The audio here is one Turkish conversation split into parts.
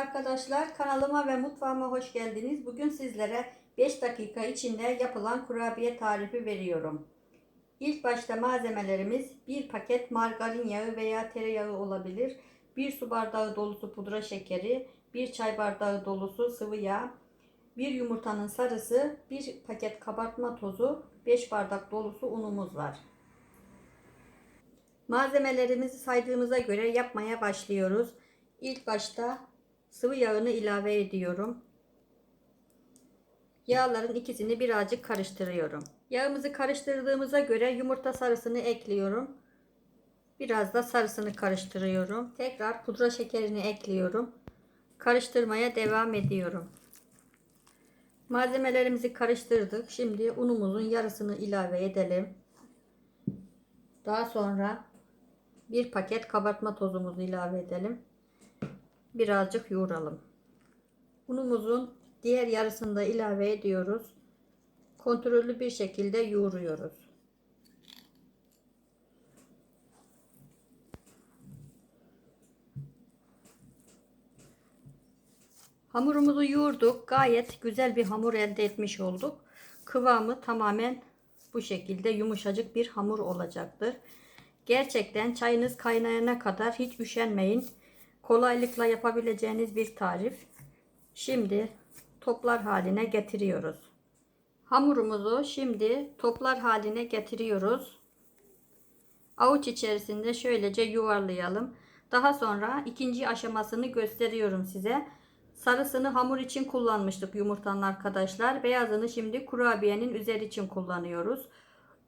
arkadaşlar kanalıma ve mutfağıma hoş geldiniz. Bugün sizlere 5 dakika içinde yapılan kurabiye tarifi veriyorum. İlk başta malzemelerimiz 1 paket margarin yağı veya tereyağı olabilir. 1 su bardağı dolusu pudra şekeri, 1 çay bardağı dolusu sıvı yağ, 1 yumurtanın sarısı, 1 paket kabartma tozu, 5 bardak dolusu unumuz var. Malzemelerimizi saydığımıza göre yapmaya başlıyoruz. İlk başta sıvı yağını ilave ediyorum. Yağların ikisini birazcık karıştırıyorum. Yağımızı karıştırdığımıza göre yumurta sarısını ekliyorum. Biraz da sarısını karıştırıyorum. Tekrar pudra şekerini ekliyorum. Karıştırmaya devam ediyorum. Malzemelerimizi karıştırdık. Şimdi unumuzun yarısını ilave edelim. Daha sonra bir paket kabartma tozumuzu ilave edelim. Birazcık yoğuralım. Unumuzun diğer yarısını da ilave ediyoruz. Kontrollü bir şekilde yoğuruyoruz. Hamurumuzu yoğurduk. Gayet güzel bir hamur elde etmiş olduk. Kıvamı tamamen bu şekilde yumuşacık bir hamur olacaktır. Gerçekten çayınız kaynayana kadar hiç üşenmeyin. Kolaylıkla yapabileceğiniz bir tarif. Şimdi toplar haline getiriyoruz. Hamurumuzu şimdi toplar haline getiriyoruz. Avuç içerisinde şöylece yuvarlayalım. Daha sonra ikinci aşamasını gösteriyorum size. Sarısını hamur için kullanmıştık yumurtanın arkadaşlar. Beyazını şimdi kurabiyenin üzeri için kullanıyoruz.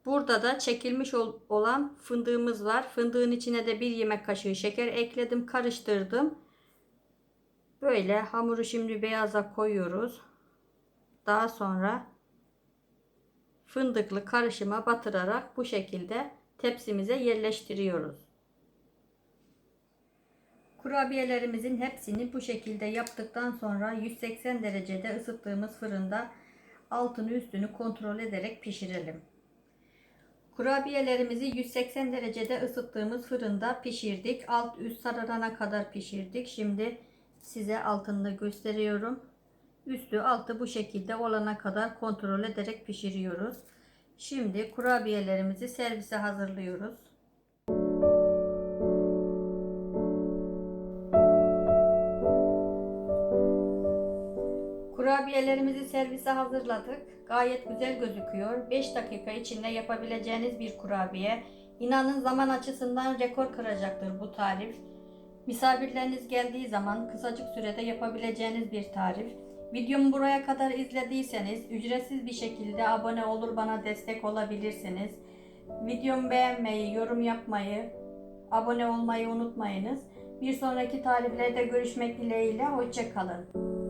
Burada da çekilmiş olan fındığımız var. Fındığın içine de bir yemek kaşığı şeker ekledim, karıştırdım. Böyle hamuru şimdi beyaza koyuyoruz. Daha sonra fındıklı karışıma batırarak bu şekilde tepsimize yerleştiriyoruz. Kurabiyelerimizin hepsini bu şekilde yaptıktan sonra 180 derecede ısıttığımız fırında altını üstünü kontrol ederek pişirelim. Kurabiyelerimizi 180 derecede ısıttığımız fırında pişirdik. Alt üst sararana kadar pişirdik. Şimdi size altını da gösteriyorum. Üstü altı bu şekilde olana kadar kontrol ederek pişiriyoruz. Şimdi kurabiyelerimizi servise hazırlıyoruz. Kurabiyelerimizi servise hazırladık. Gayet güzel gözüküyor. 5 dakika içinde yapabileceğiniz bir kurabiye. İnanın zaman açısından rekor kıracaktır bu tarif. Misafirleriniz geldiği zaman kısacık sürede yapabileceğiniz bir tarif. Videomu buraya kadar izlediyseniz ücretsiz bir şekilde abone olur bana destek olabilirsiniz. Videomu beğenmeyi, yorum yapmayı, abone olmayı unutmayınız. Bir sonraki tariflerde görüşmek dileğiyle. Hoşçakalın.